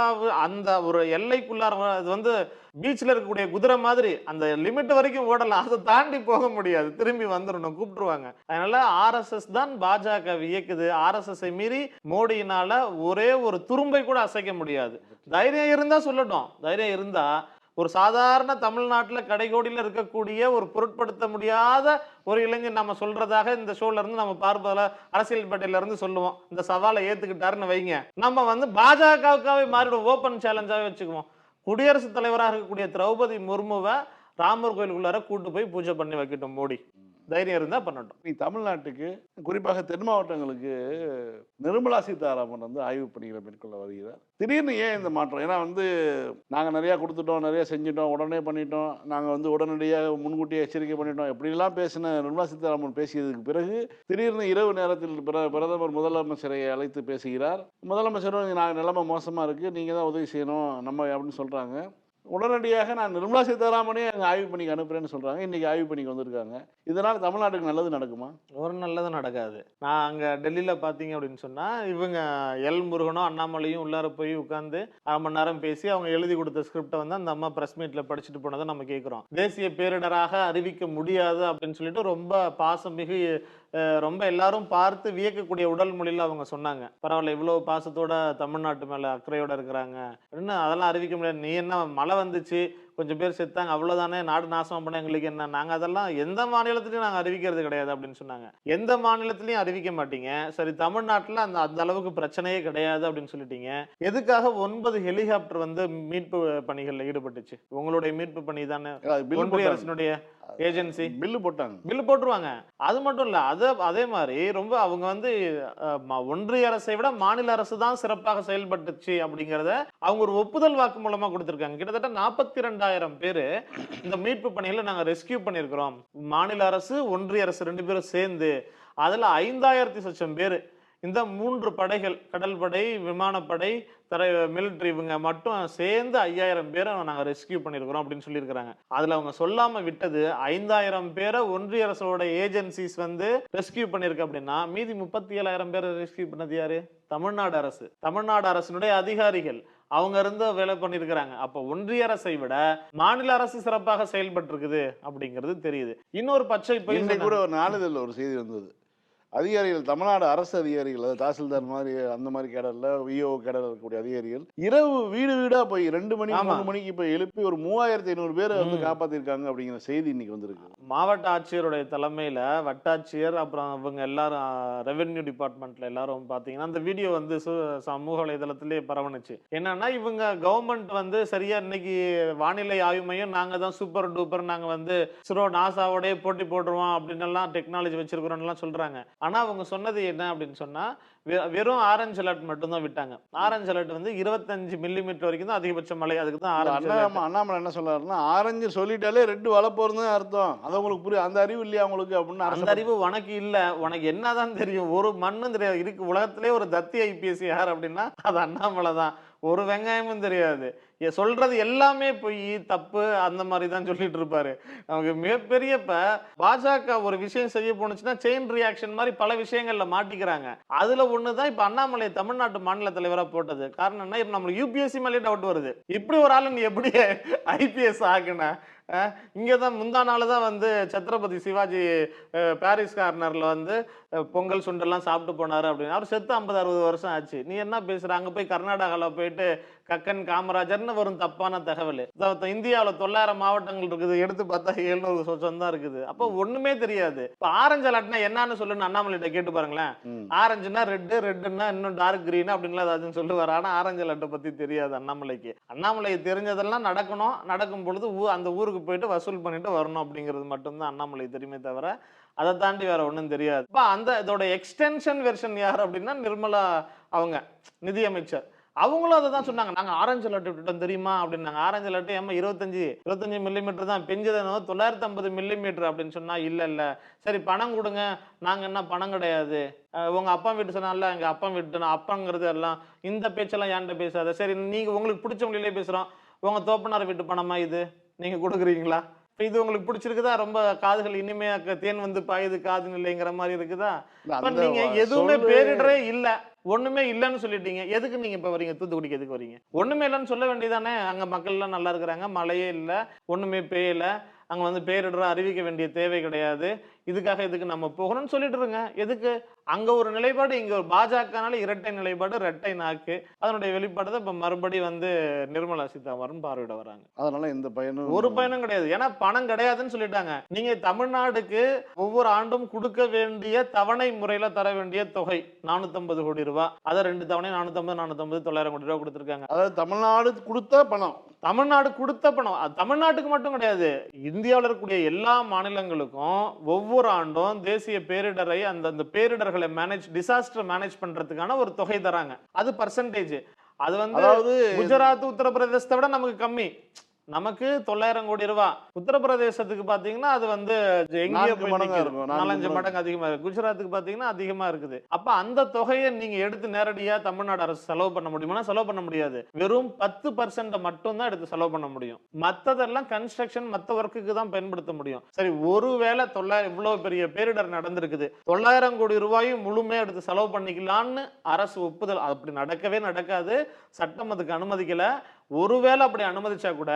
Speaker 2: அந்த ஒரு எல்லைக்குள்ளார வந்து பீச்ல இருக்கக்கூடிய குதிரை மாதிரி அந்த லிமிட் வரைக்கும் ஓடலாம். அதை தாண்டி போக முடியாது. திரும்பி வந்துடணும் கூப்பிட்டுருவாங்க. அதனால ஆர்எஸ்எஸ் தான் பாஜக இயக்குது ஆர்எஸ்எஸ்ஐ மீறி மோடியினால ஒரே ஒரு துரும்பை கூட அசைக்க முடியாது. தைரியம் இருந்தா சொல்லட்டும். தைரியம் இருந்தா ஒரு சாதாரண தமிழ்நாட்டுல கடைகோடியில் இருக்கக்கூடிய ஒரு பொருட்படுத்த முடியாத ஒரு இளைஞன் நம்ம சொல்றதாக இந்த ஷோல இருந்து நம்ம பார்ப்பதில் அரசியல் பேட்டையில இருந்து சொல்லுவோம். இந்த சவாலை ஏத்துக்கிட்டாருன்னு வைங்க. நம்ம வந்து பாஜகவுக்காவே மாறிடும் ஓப்பன் சேலஞ்சாவே வச்சுக்குவோம். குடியரசுத் தலைவராக இருக்கக்கூடிய திரௌபதி முர்முவை ராமர் கோயிலுக்குள்ளார கூட்டு போய் பூஜை பண்ணி வைக்கட்டும் மோடி. தைரியம் இருந்தால் பண்ணட்டும்.
Speaker 1: நீ தமிழ்நாட்டுக்கு குறிப்பாக தென் மாவட்டங்களுக்கு நிர்மலா சீதாராமன் வந்து ஆய்வு பணிகளை மேற்கொள்ள வருகிறார். திடீர்னு ஏன் இந்த மாற்றம்? ஏன்னா வந்து நாங்கள் நிறையா கொடுத்துட்டோம் நிறையா செஞ்சிட்டோம் உடனே பண்ணிட்டோம். நாங்கள் வந்து உடனடியாக முன்கூட்டியே எச்சரிக்கை பண்ணிட்டோம். இப்படிலாம் பேசின நிர்மலா சீதாராமன் பேசியதுக்கு பிறகு திடீர்னு இரவு நேரத்தில் பிர பிரதமர் முதலமைச்சரை அழைத்து பேசுகிறார். முதலமைச்சரும் நாங்கள் நிலைமை மோசமாக இருக்குது நீங்கள் தான் உதவி செய்யணும். நம்ம அப்படின்னு சொல்கிறாங்க உடனடியாக நான் நிர்மலா சீதாராமனே அங்கே ஆய்வு பணிக்கு அனுப்புறேன்னு சொல்கிறாங்க இன்னைக்கு ஆய்வு பணிக்கு வந்திருக்காங்க. இதனால் தமிழ்நாட்டுக்கு நல்லது நடக்குமா?
Speaker 2: ஒரு நல்லதும் நடக்காது. நான் அங்கே டெல்லியில் பார்த்தீங்க அப்படின்னு சொன்னால் இவங்க எல் முருகனும் அண்ணாமலையும் உள்ளார போய் உட்காந்து அரை மணி நேரம் பேசி அவங்க எழுதி கொடுத்த ஸ்கிரிப்டை வந்து அந்த அம்மா பிரஸ் மீட்டில் படிச்சுட்டு போனதை நம்ம கேட்குறோம் தேசிய பேரிடராக அறிவிக்க முடியாது அப்படின்னு சொல்லிட்டு ரொம்ப பாசமிகு மிகு ரொம்ப எல்லாரும் பார்த்து வியக்கக்கூடிய உடல் மொழியில் அவங்க சொன்னாங்க. பரவாயில்ல இவ்வளோ பாசத்தோட தமிழ்நாட்டு மேலே அக்கறையோட இருக்கிறாங்க. அப்படின்னு அதெல்லாம் அறிவிக்க முடியாது நீ என்ன மழை வந்துச்சு. கொஞ்சம் பேர் செத்தாங்க அவ்வளவுதானே நாடு நாசம் பண்ண எங்களுக்கு என்ன? நாங்க அதெல்லாம் எந்த மாநிலத்திலயும் நாங்க அறிவிக்கிறது கிடையாது அப்படின்னு சொன்னாங்க. எந்த மாநிலத்திலயும் அறிவிக்க மாட்டீங்க. சரி தமிழ்நாட்டுல அந்த அந்த அளவுக்கு பிரச்சனையே கிடையாது அப்படின்னு சொல்லிட்டீங்க. எதுக்காக ஒன்பது ஹெலிகாப்டர் வந்து மீட்பு பணிகள்ல ஈடுபட்டுச்சு? உங்களுடைய மீட்பு பணி தானே? ஒன்றிய அரசினுடைய ஏஜென்சி.
Speaker 1: பில்லு போட்டாங்க.
Speaker 2: பில்லு போட்டுருவாங்க. அது மட்டும் இல்ல அது அதே மாதிரி ரொம்ப அவங்க வந்து ஒன்றிய அரசை விட மாநில அரசு தான் சிறப்பாக செயல்பட்டுச்சு அப்படிங்கறத அவங்க ஒரு ஒப்புதல் வாக்கு மூலமா கொடுத்திருக்காங்க. கிட்டத்தட்ட நாற்பத்தி நான்காயிரம் பேர் இந்த மீட்பு பணிகளை நாங்கள் ரெஸ்கியூ பண்ணியிருக்கிறோம். மாநில அரசு ஒன்றிய அரசு ரெண்டு பேரும் சேர்ந்து அதுல ஐந்தாயிரத்தி சட்சம் பேர் இந்த மூன்று படைகள் கடல் படை விமானப்படை தரை மிலிட்ரி இவங்க மட்டும் சேர்ந்து ஐயாயிரம் பேரை நாங்கள் ரெஸ்கியூ பண்ணியிருக்கிறோம் அப்படின்னு சொல்லியிருக்கிறாங்க. அதில் அவங்க சொல்லாமல் விட்டது ஐந்தாயிரம் பேரை ஒன்றிய அரசோட ஏஜென்சிஸ் வந்து ரெஸ்கியூ பண்ணியிருக்கு அப்படின்னா மீதி முப்பத்தி ஏழாயிரம் பேரை ரெஸ்கியூ பண்ணது யாரு? தமிழ்நாடு அரசு. தமிழ்நாடு அரசினுடைய அதிகாரிகள். அவங்க இருந்து வேலை பண்ணியிருக்கிறாங்க. அப்போ ஒன்றிய அரசை விட மாநில அரசு சிறப்பாக செயல்பட்டு இருக்குது அப்படிங்கிறது தெரியுது. இன்னொரு பச்சை
Speaker 1: கூட ஒரு நாளிதழில் ஒரு செய்தி வந்தது. அதிகாரிகள் தமிழ்நாடு அரசு அதிகாரிகள் அதாவது தாசில்தார் மாதிரி அந்த மாதிரி கேடர்ல விஓ கேடர்ல இருக்கக்கூடிய அதிகாரிகள் இரவு வீடு வீடா போய் ரெண்டு மணி. மூணு மணிக்கு போய் எழுப்பி ஒரு மூவாயிரத்தி ஐநூறு பேரை வந்து
Speaker 2: ம்.
Speaker 1: காப்பாத்திருக்காங்க அப்படிங்கிற செய்தி இன்னைக்கு வந்திருக்கு
Speaker 2: மாவட்ட ஆட்சியருடைய தலைமையில வட்டாட்சியர் அப்புறம் இவங்க எல்லாரும் ரெவென்யூ டிபார்ட்மெண்ட்ல எல்லாரும் பாத்தீங்கன்னா அந்த வீடியோ வந்து சமூக வலைதளத்திலே பரவணுச்சு என்னன்னா இவங்க கவர்மெண்ட் வந்து சரியா இன்னைக்கு வானிலை ஆய்வு மையம் நாங்க தான் சூப்பர் டூப்பர் நாங்க வந்து சிரோ நாசாவோடய போட்டி போட்டுருவோம் அப்படின்னு எல்லாம் டெக்னாலஜி வச்சிருக்கிறோம் எல்லாம் சொல்றாங்க ஆனா அவங்க சொன்னது என்ன அப்படின்னு சொன்னா வெ- வெறும் ஆரஞ்சு அலர்ட் மட்டும் தான் விட்டாங்க. ஆரஞ்சு அலர்ட் வந்து இருபத்தஞ்சு மில்லிமீட்டர் வரைக்கும் தான் அதிகபட்ச மழை அதுக்கு தான் ஆரஞ்சு alert.
Speaker 1: அண்ணா அண்ணாமலை என்ன சொல்றாருன்னா ஆரஞ்சு சொல்லிட்டாலே ரெட்டு வளப்போறது அர்த்தம். அது உங்களுக்கு புரியும் அந்த அறிவு இல்லையா உங்களுக்கு அப்படின்னு
Speaker 2: அந்த அறிவு உனக்கு இல்ல. உனக்கு என்னதான் தெரியும்? ஒரு மண்ணும் தெரியாது. இருக்கு உலகத்திலே ஒரு தத்தி ஐபிஎஸ் யார் அப்படின்னா அது அண்ணாமலை தான். ஒரு வெங்காயமும் தெரியாது. சொல்றது எல்லாமே பொய் தப்பு அந்த மாதிரி தான் சொல்லிட்டு இருப்பாரு. நமக்கு மிகப்பெரிய இப்ப பாஜக ஒரு விஷயம் செய்ய போனுச்சுன்னா செயின் ரியாக்ஷன் மாதிரி பல விஷயங்கள்ல மாட்டிக்கிறாங்க. அதுல ஒண்ணுதான் இப்ப அண்ணாமலை தமிழ்நாட்டு மாநில தலைவரா போட்டது. காரணம் என்ன? இப்ப நம்மளுக்கு யூபிஎஸ்சி மேலே டவுட் வருது. இப்படி ஒரு ஆளு நீ எப்படி ஐபிஎஸ் ஆகுன இங்கே தான் முந்தா நாள் தான் வந்து சத்ரபதி சிவாஜி பாரிஸ் கார்னரில் வந்து பொங்கல் சுண்டெல்லாம் சாப்பிட்டு போனாரு அப்படின்னு. அவர் செத்து ஐம்பது அறுபது வருஷம் ஆச்சு. நீ என்ன பேசுற? அங்க போய் கர்நாடகால போயிட்டு கக்கன் காமராஜர்னு வரும் தப்பான தகவல். இந்தியாவில் தொள்ளாயிரம் மாவட்டங்கள் இருக்குது எடுத்து பார்த்தா எழுநூறு சொச்சம் தான் இருக்குது. அப்போ ஒண்ணுமே தெரியாது. இப்போ ஆரஞ்சு அலர்ட்னா என்னன்னு சொல்லுன்னு அண்ணாமலைகிட்ட கேட்டு பாருங்களேன். ஆரஞ்சுனா ரெட்டு ரெட்டுன்னா இன்னும் டார்க் கிரீன் அப்படின்லாம் ஏதாச்சும் சொல்லுவார். ஆனா ஆரஞ்சு அலர்ட்டை பத்தி தெரியாது அண்ணாமலைக்கு. அண்ணாமலைக்கு தெரிஞ்சதெல்லாம் நடக்கணும். நடக்கும் பொழுது அந்த ஊருக்கு போயிட்டு வசூல் பண்ணிட்டு வரணும் அப்படிங்கிறது மட்டும்தான் அண்ணாமலை தெரியுமே தவிர அதை தாண்டி வேற ஒன்றும் தெரியாது. இப்போ அந்த இதோட எக்ஸ்டென்ஷன் வெர்ஷன் யார் அப்படின்னா நிர்மலா அவங்க நிதியமைச்சர் அவங்களும் அதை தான் சொன்னாங்க. நாங்கள் ஆரஞ்சு லட்டு விட்டுட்டோம் தெரியுமா அப்படின்னாங்க. ஆரஞ்சு லட்டு ஏமா இருபத்தஞ்சி இருபத்தஞ்சி மில்லிமீட்டர் தான் பெஞ்சதுனோ தொள்ளாயிரத்தி ஐம்பது மில்லிமீட்டர் அப்படின்னு சொன்னால் இல்லை இல்லை. சரி பணம் கொடுங்க. நாங்கள் என்ன பணம் கிடையாது. உங்கள் அப்பா வீட்டு சொன்னால எங்கள் அப்பா வீட்டு அப்பாங்கிறது எல்லாம் இந்த பேச்செல்லாம் ஏன்ட்ட பேசாத. சரி நீங்கள் உங்களுக்கு பிடிச்ச மொழியிலே பேசுகிறோம் உங்கள் தோப்பனார் வீட்டு பணமா இது? நீங்கள் கொடுக்குறீங்களா? இது உங்களுக்கு பிடிச்சிருக்குதா? ரொம்ப காதுகள் இனிமையா க- தேன் வந்து பாயுது காது நிலைங்கிற மாதிரி இருக்குதா? நீங்க எதுவுமே பேரிடரே இல்ல. ஒண்ணுமே இல்லைன்னு சொல்லிட்டீங்க. எதுக்கு நீங்க இப்ப வரீங்க தூத்துக்குடிக்கு எதுக்கு வரீங்க ஒண்ணுமே இல்லைன்னு சொல்ல வேண்டியதானே? அங்க மக்கள் எல்லாம் நல்லா இருக்கிறாங்க. மழையே இல்ல. ஒண்ணுமே பெய்யல. அங்க வந்து பேரிடரை அறிவிக்க வேண்டிய தேவை கிடையாது. இதுக்காக இதுக்கு நம்ம போகணும்னு சொல்லிட்டு இருங்க. எதுக்கு? அங்க ஒரு நிலைப்பாடு இங்க ஒரு பாஜகனால இரட்டை நிலைப்பாடு இரட்டை நாக்கு. அதனுடைய வெளிப்பாடு தான் இப்ப மறுபடியும் வந்து நிர்மலா சீதாராமன் பார்வையிட வராங்க.
Speaker 1: அதனால எந்த பயனும்
Speaker 2: ஒரு பயனும் கிடையாது. ஏன்னா பணம் கிடையாதுன்னு சொல்லிட்டாங்க. நீங்க தமிழ்நாடுக்கு ஒவ்வொரு ஆண்டும் கொடுக்க வேண்டிய தவணை முறையில தர வேண்டிய தொகை 450 கோடி ரூபாய் அதை ரெண்டு தவணை 450 450 தொள்ளாயிரம் கோடி ரூபாய் கொடுத்துருக்காங்க.
Speaker 1: அதாவது தமிழ்நாடு கொடுத்த பணம்.
Speaker 2: தமிழ்நாடு கொடுத்த பணம். தமிழ்நாட்டுக்கு மட்டும் கிடையாது. இந்தியாவில் இருக்கக்கூடிய எல்லா மாநிலங்களுக்கும் ஒவ்வொரு ஆண்டும் தேசிய பேரிடரை அந்த அந்த பேரிடர்களை மேனேஜ் டிசாஸ்டர் மேனேஜ் பண்றதுக்கான ஒரு தொகை தராங்க. அது பர்சன்டேஜ் அது வந்து குஜராத் உத்தரப்பிரதேசத்தை விட நமக்கு கம்மி. நமக்கு தொள்ளாயிரம் கோடி ரூபாய் உத்தரப்பிரதேசத்துக்கு பாத்தீங்கன்னா அது வந்து எங்கேயோ
Speaker 1: மடங்கா. இருக்கும்,
Speaker 2: நாலஞ்சு
Speaker 1: மடங்கு.
Speaker 2: அதிகமா இருக்கு. குஜராத்துக்கு பாத்தீங்கன்னா அதிகமா இருக்குது. அப்ப அந்த தொகையை நீங்க எடுத்து நேரடியா தமிழ்நாடு அரசு செலவு பண்ண முடியுமா? செலவு பண்ண முடியாது. வெறும் பத்து பர்சன்ட் மட்டும் தான் எடுத்து செலவு பண்ண முடியும். மத்ததெல்லாம் கன்ஸ்ட்ரக்ஷன் மத்த ஒர்க்குக்கு தான் பயன்படுத்த முடியும். சரி ஒருவேளை தொள்ளாயிரம் இவ்வளவு பெரிய பேரிடர் நடந்திருக்குது. தொள்ளாயிரம் கோடி ரூபாயும் முழுமையா எடுத்து செலவு பண்ணிக்கலான்னு அரசு ஒப்புதல். அப்படி நடக்கவே நடக்காது. சட்டம் அதுக்கு அனுமதிக்கல. ஒருவேளை அப்படி அனுமதிச்சா கூட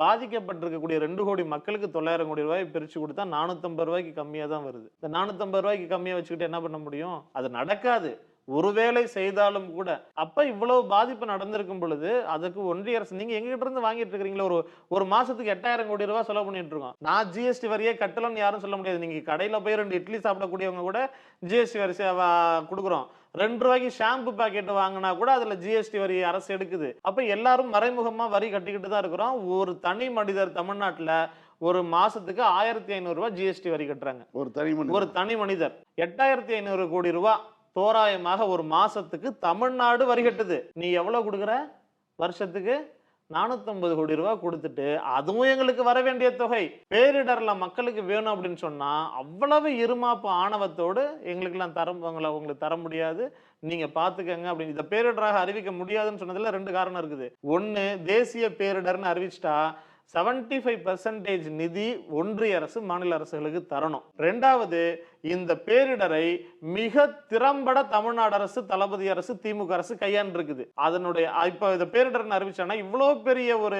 Speaker 2: பாதிக்கப்பட்டிருக்கக்கூடிய ரெண்டு கோடி மக்களுக்கு தொள்ளாயிரம் கோடி ரூபாய் பிரித்து கொடுத்தா நானூற்றம்பது ரூபாய்க்கு கம்மியாக தான் வருது. இந்த நானூற்றம்பது ரூபாய்க்கு கம்மியாக வச்சுக்கிட்டு என்ன பண்ண முடியும்? அது நடக்காது. ஒருவேளை செய்தாலும் கூட அப்ப இவ்வளவு பாதிப்பு நடந்திருக்கும் பொழுது அதுக்கு ஒன்றிய அரசு நீங்க எங்ககிட்ட இருந்து வாங்கிட்டு இருக்கீங்களா ஒரு ஒரு மாசத்துக்கு எட்டாயிரம் கோடி ரூபாய் செலவு பண்ணிட்டு இருக்கோம். நான் ஜிஎஸ்டி வரியே கட்டலன்னு யாரும் சொல்ல முடியாது. நீங்க கடையில போய் ரெண்டு இட்லி சாப்பிடக்கூடியவங்க கூட ஜிஎஸ்டி வரி கொடுக்குறோம். ரெண்டு ரூபாய்க்கு ஷாம்பு பாக்கெட் வாங்கினா கூட அதுல ஜிஎஸ்டி வரி அரசு எடுக்குது. அப்ப எல்லாரும் மறைமுகமா வரி கட்டிக்கிட்டு தான் இருக்கிறோம். ஒரு தனி மனிதர் தமிழ்நாட்டுல ஒரு மாசத்துக்கு ஆயிரத்தி ஐநூறு ரூபாய் ஜிஎஸ்டி வரி கட்டுறாங்க.
Speaker 1: ஒரு தனி
Speaker 2: ஒரு தனி மனிதர். எட்டாயிரத்தி ஐநூறு கோடி ரூபாய் தோராயமாக ஒரு மாசத்துக்கு தமிழ்நாடு வரிகட்டுது நீ எவ்வளவு கொடுக்குற? வருஷத்துக்கு 450 கோடி ரூபாய் கொடுத்துட்டு அதுவும் எங்களுக்கு வர வேண்டிய தொகை. பேரிடர்ல மக்களுக்கு வேணும் அப்படின்னு சொன்னா அவ்வளவு இருமாப்பு ஆணவத்தோடு எங்களுக்கெல்லாம் தர உங்களை உங்களுக்கு தர முடியாது. நீங்க பாத்துக்கங்க அப்படின்னு. இதை பேரிடராக அறிவிக்க முடியாதுன்னு சொன்னதுல ரெண்டு காரணம் இருக்குது. ஒன்று தேசிய பேரிடர்னு அறிவிச்சிட்டா 75% ஃபைவ் பர்சன்டேஜ் நிதி ஒன்றிய அரசு மாநில அரசுகளுக்கு தரணும். ரெண்டாவது இந்த பேரிடரை மிக திறம்பட தமிழ்நாடு அரசு தளபதி அரசு திமுக அரசு கையாண்டிருக்குது. அதனுடைய இப்ப இந்த பேரிடர்னு அறிவிச்சானா இவ்வளவு பெரிய ஒரு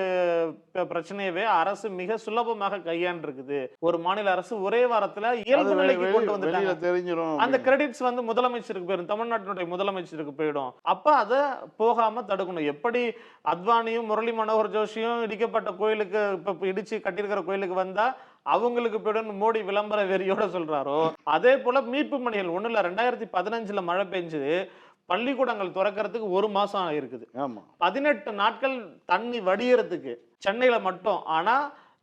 Speaker 2: பிரச்சனையவே அரசு மிக சுலபமாக கையாண்டிருக்குது. ஒரு மாநில அரசு ஒரே வாரத்துல இயல்பு நிலைக்கு கொண்டு வந்துட்டாங்க. அந்த. கிரெடிட்ஸ் வந்து முதலமைச்சருக்கு போயிடும். தமிழ்நாட்டினுடைய முதலமைச்சருக்கு போயிடும். அப்ப அதை போகாம தடுக்கணும். எப்படி அத்வானியும் முரளி மனோகர் ஜோஷியும் இடிக்கப்பட்ட கோயிலுக்கு இப்ப இடிச்சு கட்டியிருக்கிற கோயிலுக்கு வந்தா அவங்களுக்கு போயிடும் மோடி விளம்பர வெறியோட சொல்றாரோ? அதே போல மீட்பு பணிகள் ஒண்ணு இல்ல ரெண்டாயிரத்தி பதினஞ்சுல மழை பெஞ்சது. பள்ளிக்கூடங்கள் திறக்கறதுக்கு ஒரு மாசம் இருக்குது
Speaker 1: ஆமா.
Speaker 2: பதினெட்டு நாட்கள் தண்ணி வடியறதுக்கு சென்னையில மட்டும். ஆனா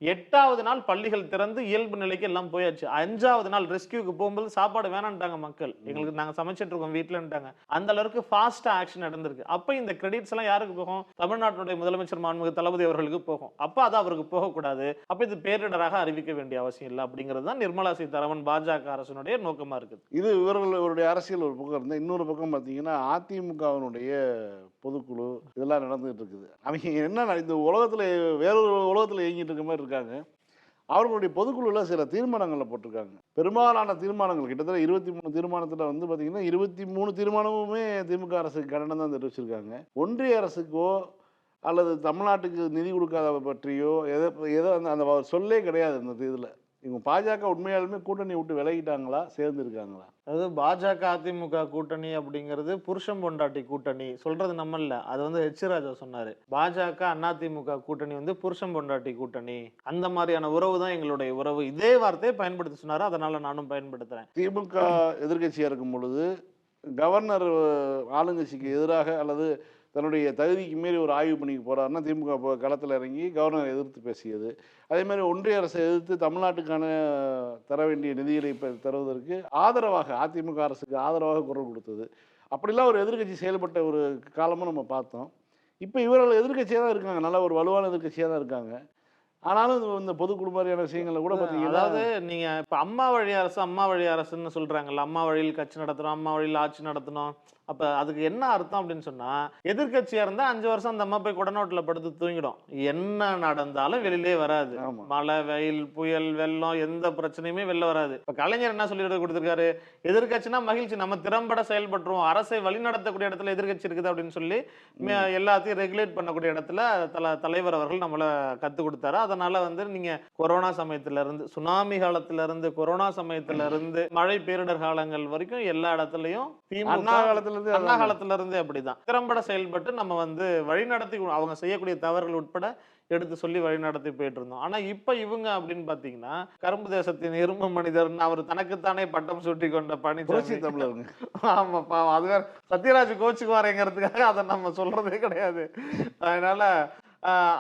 Speaker 2: எட்டாவது நாள் பள்ளிகள் திறந்து இயல்பு நிலைக்கு எல்லாம் போயாச்சு. அஞ்சாவது நாள் ரெஸ்கியூக்கு போகும்போது சாப்பாடு வேணான்ட்டாங்க மக்கள். எங்களுக்கு நாங்க சமைச்சிட்டு இருக்கோம் வீட்டுலன்ட்டாங்க அந்த அளவுக்கு ஃபாஸ்டா ஆக்ஷன் நடந்திருக்கு. அப்ப இந்த கிரெடிட்ஸ் எல்லாம் யாருக்கு போகும்? தமிழ்நாட்டுடைய முதலமைச்சர் மாண்புமிகு தளபதி அவர்களுக்கு போகும். அப்ப அது அவருக்கு போகக்கூடாது. அப்ப இது பேரிடராக அறிவிக்க வேண்டிய அவசியம் இல்லை அப்படிங்கிறது தான் நிர்மலா சீதாராமன் பாஜக அரசினுடைய நோக்கமா இருக்குது.
Speaker 1: இது இவர்களுடைய அரசியல் ஒரு பக்கம் இருந்தால் இன்னொரு பக்கம் பார்த்தீங்கன்னா அதிமுகவினுடைய பொதுக்குழு இதெல்லாம் நடந்துகிட்டு இருக்குது அவங்க என்ன இந்த உலகத்தில் வேறொரு உலகத்தில் இயங்கிட்டு இருக்க மாதிரி இருக்காங்க. அவர்களுடைய பொதுக்குழுவில் சில தீர்மானங்களை போட்டிருக்காங்க. பெரும்பாலான தீர்மானங்கள் கிட்டத்தட்ட இருபத்தி மூணு தீர்மானத்தில் வந்து பார்த்தீங்கன்னா இருபத்தி மூணு தீர்மானமுமே திமுக அரசுக்கு கண்டனம் தான் தெரிவிச்சிருக்காங்க. ஒன்றிய அரசுக்கோ அல்லது தமிழ்நாட்டுக்கு நிதி கொடுக்காத பற்றியோ எதை எதோ அந்த அந்த சொல்லே கிடையாது இந்த இதில். இவங்க பாஜக உண்மையாலுமே கூட்டணி விட்டு விலகிட்டாங்களா? சேர்ந்து இருக்காங்களா
Speaker 2: அதாவது பாஜக அதிமுக கூட்டணி அப்படிங்கிறது புருஷன் பொண்டாட்டி கூட்டணி சொல்றது நம்ம இல்ல. அது வந்து ஹெச் ராஜா சொன்னாரு. பாஜக அதிமுக கூட்டணி வந்து புருஷன் பொண்டாட்டி கூட்டணி. அந்த மாதிரியான உறவு தான் எங்களுடைய உறவு. இதே வார்த்தையை பயன்படுத்த சொன்னாரு. அதனால நானும் பயன்படுத்துறேன்.
Speaker 1: திமுக எதிர்க்கட்சியாக இருக்கும் பொழுது கவர்னர் ஆளுங்கட்சிக்கு எதிராக அல்லது தன்னுடைய தகுதிக்கு மீறி ஒரு ஆய்வு பணிக்கு போறாருன்னா திமுக களத்தில் இறங்கி கவர்னரை எதிர்த்து பேசியது. அதே மாதிரி ஒன்றிய அரசை எதிர்த்து தமிழ்நாட்டுக்கான தர வேண்டிய நிதிகளை இப்போ தருவதற்கு ஆதரவாக அதிமுக அரசுக்கு ஆதரவாக குரல் கொடுத்தது. அப்படிலாம் ஒரு எதிர்க்கட்சி செயல்பட்ட ஒரு காலமும் நம்ம பார்த்தோம். இப்போ இவர்கள் எதிர்க்கட்சியாக தான் இருக்காங்க. நல்ல ஒரு வலுவான எதிர்க்கட்சியாக தான் இருக்காங்க. ஆனாலும் இந்த- பொதுக்குழு மாதிரியான விஷயங்களை கூட பார்த்தீங்கன்னா
Speaker 2: அதாவது நீங்க இப்ப அம்மா வழி அரசு அம்மா வழி அரசுன்னு சொல்றாங்கல்ல. அம்மா வழியில் கட்சி நடத்துறோம் அம்மா வழியில் ஆட்சி நடத்தணும். அப்ப அதுக்கு என்ன அர்த்தம் அப்படின்னு சொன்னா எதிர்க்கட்சியா இருந்தா அஞ்சு வருஷம் அந்த அம்மா போய் குடநோட்டுல படுத்து தூங்கிடும். என்ன நடந்தாலும் வெளியிலே வராது. மழை வெயில் புயல் வெள்ளம் எந்த பிரச்சனையுமே வெளில வராது. இப்ப கலைஞர் என்ன சொல்லி கொடுத்திருக்காரு? எதிர்க்கட்சினா மகிழ்ச்சி நம்ம திறம்பட செயல்பட்டுருவோம். அரசை வழிநடத்தக்கூடிய இடத்துல எதிர்க்கட்சி இருக்குது அப்படின்னு சொல்லி எல்லாத்தையும் ரெகுலேட் பண்ணக்கூடிய இடத்துல தல தலைவர் அவர்கள் நம்மள கத்து கொடுத்தாரு. அதனால வந்து நீங்க கொரோனா சமயத்துல இருந்து சுனாமி காலத்துல இருந்து கொரோனா சமயத்துல இருந்து மழை பேரிடர் காலங்கள் வரைக்கும் எல்லா இடத்துலயும் திமுக
Speaker 1: காலத்துல இருந்து
Speaker 2: அண்ணா காலத்துல இருந்தே அப்படிதான். திறம்பட செயல்பட்டு நம்ம வந்து வழிநடத்தி அவங்க செய்யக்கூடிய தவறுகள் உட்பட எடுத்து சொல்லி வழி நடத்தி போயிட்டு இருந்தோம் ஆனா இப்ப இவங்க அப்படின்னு பாத்தீங்கன்னா கரும்பு தேசத்தின் இரும்பு மனிதர்னு அவர் தனக்குத்தானே பட்டம் சூட்டி கொண்ட பணி
Speaker 1: தமிழருங்க.
Speaker 2: ஆமா பாவம். அது வேற சத்யராஜ் கோச்சுக்குவாருங்கிறதுக்காக அதை நம்ம சொல்றதே கிடையாது. அதனால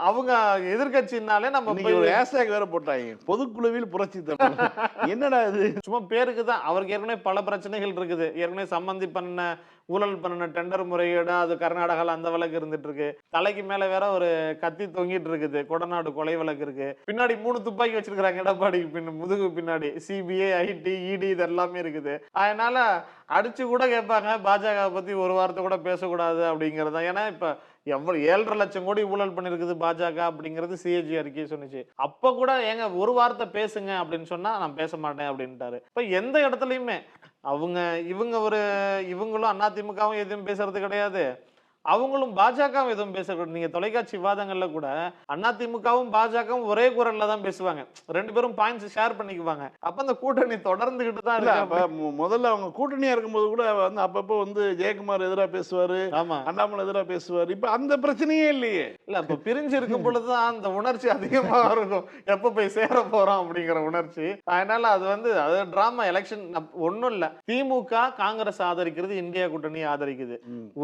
Speaker 2: அவங்க எதிர்க்கட்சினாலே நம்ம
Speaker 1: ஒரு ஹேஷ்டேக் வேற போட்டாங்க. பொதுக்குழுவில் புரட்சி தமிழ் என்னடா இது?
Speaker 2: சும்மா பேருக்கு தான். அவருக்கு ஏற்கனவே பல பிரச்சனைகள் இருக்குது. ஏற்கனவே சம்பந்தி பண்ண ஊழல் பண்ண டெண்டர் முறையீடு அது கர்நாடகால அந்த வழக்கு இருந்துட்டு இருக்கு தலைக்கு மேல வேற ஒரு கத்தி தொங்கிட்டு இருக்குது. கொடநாடு கொலை வழக்கு இருக்கு. பின்னாடி மூணு துப்பாக்கி வச்சிருக்காங்க எடப்பாடிக்கு பின் முதுகு பின்னாடி. சிபிஐ ஐடி இடி இது எல்லாமே இருக்குது. அதனால அடிச்சு கூட கேட்பாங்க. பாஜக பத்தி ஒரு வார்த்தை கூட பேசக்கூடாது அப்படிங்கிறது ஏன்னா இப்ப எவ்வளவு ஏழரை லட்சம் கோடி ஊழல் பண்ணிருக்குது பாஜக அப்படிங்கிறது சிஏஜி அறிக்கையை சொன்னிச்சு. அப்ப கூட ஏங்க ஒரு வார்த்தை பேசுங்க அப்படின்னு சொன்னா நான் பேச மாட்டேன் அப்படின்ட்டாரு. இப்ப எந்த இடத்துலயுமே அவங்க இவங்க ஒரு இவங்களும் அதிமுகவும் எதுவும் பேசுறது கிடையாது. அவங்களும் பாஜகவும் எதுவும் பேசக்கூடாது. நீங்க தொலைக்காட்சி விவாதங்கள்ல கூட அதிமுகவும் பாஜகவும் ஒரே குரல்ல தான் பேசுவாங்க. ரெண்டு பேரும் பாயிண்ட்ஸ் ஷேர் பண்ணிக்குவாங்க. அப்ப அந்த கூட்டணி தொடர்ந்துகிட்டு தான் இருக்கு
Speaker 1: முதல்ல அவங்க கூட்டணியா இருக்கும்போது கூட வந்து அப்பப்போ வந்து ஜெயக்குமார் எதிரா பேசுவாரு
Speaker 2: ஆமா.
Speaker 1: அண்ணாமலை எதிரா பேசுவாரு. இப்ப அந்த பிரச்சனையே இல்லையே.
Speaker 2: இல்ல இப்ப பிரிஞ்சு இருக்கும் பொழுதுதான் அந்த உணர்ச்சி அதிகமா இருக்கும் எப்ப போய் சேர போறோம் அப்படிங்கிற உணர்ச்சி. அதனால அது வந்து அது டிராமா எலெக்ஷன் ஒண்ணும் இல்ல. திமுக காங்கிரஸ் ஆதரிக்கிறது இந்தியா கூட்டணி ஆதரிக்குது.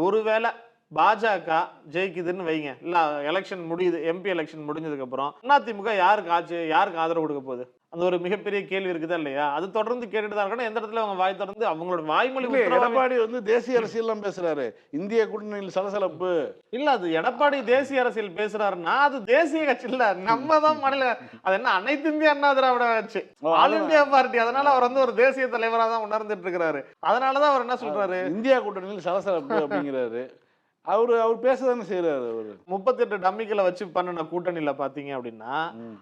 Speaker 2: ஒருவேளை பாஜக ஜெயிக்குதுன்னு வைங்க. இல்ல எலெக்ஷன் முடியுது எம்பி எலெக்ஷன் முடிஞ்சதுக்கு அப்புறம் அதிமுக யாருக்கு ஆச்சு யாருக்கு ஆதரவு கொடுக்க போகுது? அந்த ஒரு மிகப்பெரிய கேள்வி இருக்குதா இல்லையா? அது தொடர்ந்து கேட்டுட்டு தான் இருக்கணும். எந்த இடத்துல அவங்க வாய் திறந்து அவங்களோட வாய்மொழி
Speaker 1: எடப்பாடி வந்து தேசிய அரசியல்லாம் பேசுறாரு. இந்திய கூட்டணியில் சலசலப்பு.
Speaker 2: இல்ல அது எடப்பாடி தேசிய அரசியல் பேசுறாருன்னா அது தேசிய கட்சி இல்ல. நம்ம தான் மாநில அது என்ன அனைத்து இந்திய அண்ணா திராவிட கட்சி.
Speaker 1: O,
Speaker 2: all. India party. அதனால அவர் வந்து ஒரு தேசிய தலைவரா தான் உணர்ந்துட்டு இருக்கிறாரு. அதனாலதான் அவர் என்ன சொல்றாரு?
Speaker 1: இந்தியா கூட்டணியில் சலசலப்பு அப்படிங்கிறாரு. அவரு அவர் பேசதானே செய்யறாரு அவரு?
Speaker 2: முப்பத்தெட்டு டம்மிகளை வச்சு பண்ணின கூட்டணியில பாத்தீங்க அப்படின்னா.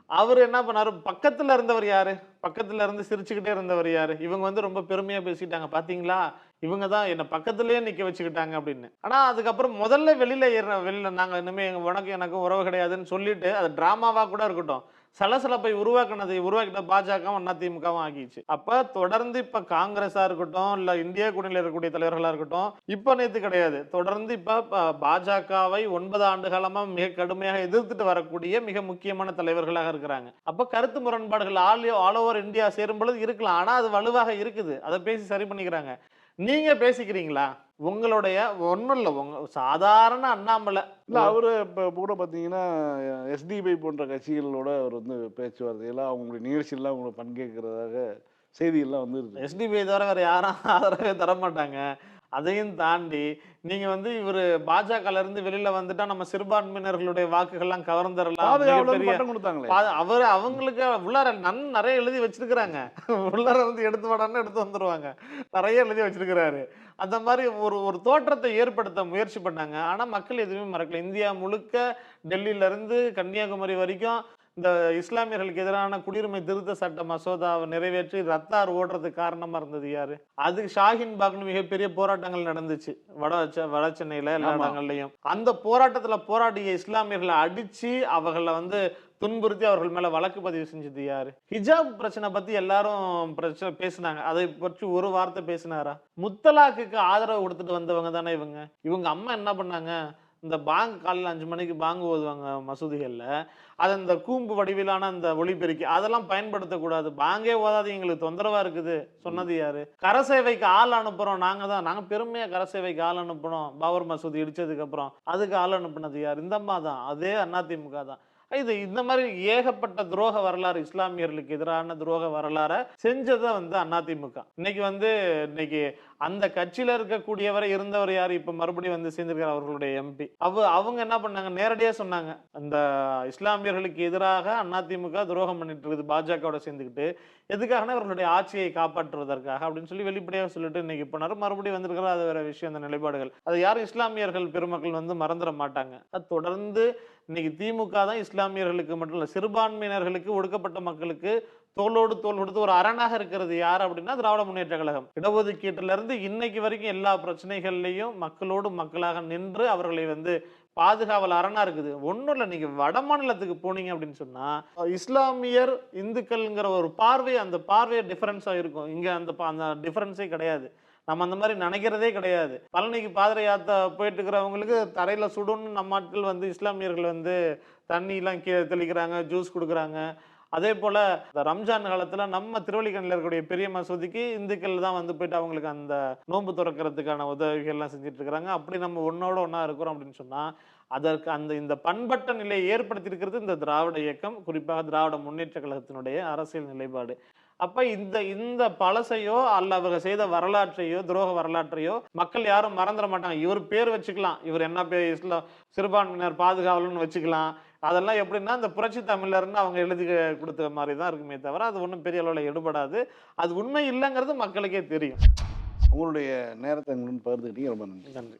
Speaker 2: அவர் என்ன பண்ணாரு? பக்கத்துல இருந்தவர் யாரு? பக்கத்துல இருந்து சிரிச்சுக்கிட்டே இருந்தவர் யாரு? இவங்க வந்து ரொம்ப பெருமையா பேசிக்கிட்டாங்க. பாத்தீங்களா? இவங்க தான் என்ன பக்கத்துலயே நிக்க வச்சுக்கிட்டாங்க அப்படின்னு. ஆனா அதுக்கப்புறம் முதல்ல வெளியில ஏற வெளியில நாங்க இனிமே எங்க உனக்கு எனக்கு உறவு கிடையாதுன்னு சொல்லிட்டு அது டிராமாவா கூட இருக்கட்டும். சலசலப்பை உருவாக்கினதை உருவாக்கிட்ட பாஜகவும் அதிமுகவும் ஆகிச்சு அப்ப தொடர்ந்து இப்ப காங்கிரஸா இருக்கட்டும் இல்ல இந்தியா கூட்டணியில் இருக்கக்கூடிய தலைவர்களா இருக்கட்டும் இப்ப நேத்து கிடையாது. தொடர்ந்து இப்ப பாஜகவை ஒன்பது ஆண்டு காலமா மிக கடுமையாக எதிர்த்துட்டு வரக்கூடிய மிக முக்கியமான தலைவர்களாக இருக்கிறாங்க. அப்ப கருத்து முரண்பாடுகள் ஆல் ஆல் ஓவர் இந்தியா சேரும் பொழுது இருக்கலாம். ஆனா அது வலுவாக இருக்குது. அதை பேசி சரி பண்ணிக்கிறாங்க. நீங்க பேசிக்கிறீங்களா? உங்களுடைய ஒண்ணும் இல்ல. உங்க சாதாரண அண்ணாமலை.
Speaker 1: இல்ல அவரு இப்ப கூட பாத்தீங்கன்னா எஸ்டிபி போன்ற கட்சிகளோட அவர் வந்து பேச்சுவார்த்தையெல்லாம் அவங்களுடைய நிகழ்ச்சியெல்லாம் அவங்க பங்கேற்கிறதாக செய்தியெல்லாம் வந்து
Speaker 2: எஸ்டிபிஐ தவிர வேற யாரும் ஆதரவே தர மாட்டாங்க அதையும் தாண்டி நீங்க வந்து இவரு பாஜகல இருந்து வெளியில வந்துட்டா நம்ம சிறுபான்மையினர்களுடைய வாக்குகள்லாம் கவர்ந்துடலாம் அவர் அவங்களுக்கு உள்ளார நன் நிறைய எழுதி வச்சிருக்கிறாங்க. உள்ளார வந்து எடுத்து வாடான்னு எடுத்து வந்துருவாங்க. நிறைய எழுதி வச்சிருக்கிறாரு. அந்த மாதிரி ஒரு ஒரு தோற்றத்தை ஏற்படுத்த முயற்சி பண்ணாங்க. ஆனா மக்கள் எதுவுமே மறக்கல. இந்தியா முழுக்க டெல்லியில இருந்து கன்னியாகுமரி வரைக்கும் இந்த இஸ்லாமியர்களுக்கு எதிரான குடியுரிமை திருத்த சட்ட மசோதாவை நிறைவேற்றி ரத்தார் ஓடுறதுக்கு காரணமா இருந்தது யாரு? அது ஷாஹின் பாக்னு மிகப்பெரிய போராட்டங்கள் நடந்துச்சு. வட வட சென்னையில எல்லா. இடங்கள்லயும். அந்த போராட்டத்துல போராடிய இஸ்லாமியர்களை அடிச்சு அவர்களை வந்து துன்புறுத்தி அவர்கள் மேல வழக்கு பதிவு செஞ்சது யாரு? ஹிஜாப் பிரச்சனை பத்தி எல்லாரும் பிரச்சனை பேசினாங்க. அதை பற்றி ஒரு வார்த்தை பேசினாரா? முத்தலாக்குக்கு ஆதரவு கொடுத்துட்டு வந்தவங்க தானே இவங்க. இவங்க அம்மா என்ன பண்ணாங்க? இந்த பாங்க் காலையில் அஞ்சு மணிக்கு பாங்கு ஓதுவாங்க மசூதிகளில். அது அந்த கூம்பு வடிவிலான அந்த ஒளிபெருக்கி அதெல்லாம் பயன்படுத்தக்கூடாது. பாங்கே ஓதாது எங்களுக்கு தொந்தரவாக இருக்குது. சொன்னது யாரு? கரசேவைக்கு ஆள் அனுப்புகிறோம் நாங்கள் தான் நாங்கள் பெருமையாக கர கரசேவைக்கு ஆள் அனுப்புனோம். பாபர் மசூதி இடித்ததுக்கப்புறம் அதுக்கு ஆள் அனுப்புனது யார்? இந்தம்மா தான். அதே அதிமுக தான். இது இந்த மாதிரி ஏகப்பட்ட துரோக வரலாறு இஸ்லாமியர்களுக்கு எதிரான துரோக வரலாறை செஞ்சதை வந்து அதிமுக இன்னைக்கு வந்து இன்னைக்கு அந்த கட்சியில இருக்கக்கூடியவரை இருந்தவர் யார்? இப்ப மறுபடியும் வந்து சேர்ந்திருக்கிறார் அவர்களுடைய எம்பி அவ அவங்க என்ன பண்ணாங்க? நேரடியா சொன்னாங்க. அந்த இஸ்லாமியர்களுக்கு எதிராக அதிமுக துரோகம் பண்ணிட்டு இருக்குது பாஜகவோட சேர்ந்துக்கிட்டு எதுக்காகனா இவர்களுடைய ஆட்சியை காப்பாற்றுவதற்காக அப்படின்னு சொல்லி வெளிப்படையாக சொல்லிட்டு இன்னைக்கு போனாரு. மறுபடியும் வந்திருக்கிறார் அது வேற விஷயம் அந்த நிலைப்பாடுகள். அது யாரும் இஸ்லாமியர்கள் பெருமக்கள் வந்து மறந்துட மாட்டாங்க. அது தொடர்ந்து இன்னைக்கு திமுக தான் இஸ்லாமியர்களுக்கு மட்டும் இல்லை சிறுபான்மையினர்களுக்கு ஒடுக்கப்பட்ட மக்களுக்கு தோளோடு தோல் கொடுத்து ஒரு அரணாக இருக்கிறது யார் அப்படின்னா திராவிட முன்னேற்ற கழகம். இடஒதுக்கீட்டிலிருந்து இன்னைக்கு வரைக்கும் எல்லா பிரச்சனைகள்லையும் மக்களோடு மக்களாக நின்று அவர்களை வந்து பாதுகாவல் அரணா இருக்குது. ஒன்றும் இல்லை நீங்கள் வட மாநிலத்துக்கு போனீங்க அப்படின்னு சொன்னால் இஸ்லாமியர் இந்துக்கள்ங்கிற ஒரு பார்வை அந்த பார்வையை டிஃபரன்ஸாக இருக்கும். இங்கே அந்த அந்த டிஃபரன்ஸே கிடையாது. நம்ம அந்த மாதிரி நினைக்கிறதே கிடையாது. பழனிக்கு பாதர யாத்திரை போயிட்டு இருக்கிறவங்களுக்கு தரையில சுடுன்னு நம்ம ஆட்கள் வந்து இஸ்லாமியர்கள் வந்து தண்ணியெலாம் கீழே தெளிக்கிறாங்க ஜூஸ் கொடுக்குறாங்க. அதே போல் இந்த ரம்ஜான் காலத்தில் நம்ம திருவள்ளிக்கண்ணில் இருக்கக்கூடிய பெரிய மசூதிக்கு இந்துக்கள் தான் வந்து போயிட்டு அவங்களுக்கு அந்த நோன்பு துறக்கிறதுக்கான உதவிகள்லாம் செஞ்சுட்டு இருக்கிறாங்க அப்படி நம்ம ஒன்னோட ஒன்றா இருக்கிறோம் அப்படின்னு சொன்னால் அதற்கு அந்த இந்த பண்பட்ட நிலையை ஏற்படுத்தியிருக்கிறது இந்த திராவிட இயக்கம் குறிப்பாக திராவிட முன்னேற்ற கழகத்தினுடைய அரசியல் நிலைப்பாடு. அப்ப இந்த இந்த பழசையோ அல்ல அவங்க செய்த வரலாற்றையோ துரோக வரலாற்றையோ மக்கள் யாரும் மறந்துட மாட்டாங்க. இவர் பேர் வச்சுக்கலாம். இவர் என்ன பேர் இஸ்லாம் சிறுபான்மையினர் பாதுகாவலர்னு வச்சுக்கலாம். அதெல்லாம் எப்படின்னா இந்த புரட்சி தமிழர்னு அவங்க எழுதி கொடுத்த மாதிரி தான் இருக்குமே தவிர அது ஒன்றும் பெரிய அளவில் எடுபடாது. அது உண்மை இல்லைங்கிறது மக்களுக்கே தெரியும்.
Speaker 1: உங்களுடைய நேரத்தை பகிர்ந்துக்கிட்டீங்க ரொம்ப நன்றி.
Speaker 2: நன்றி.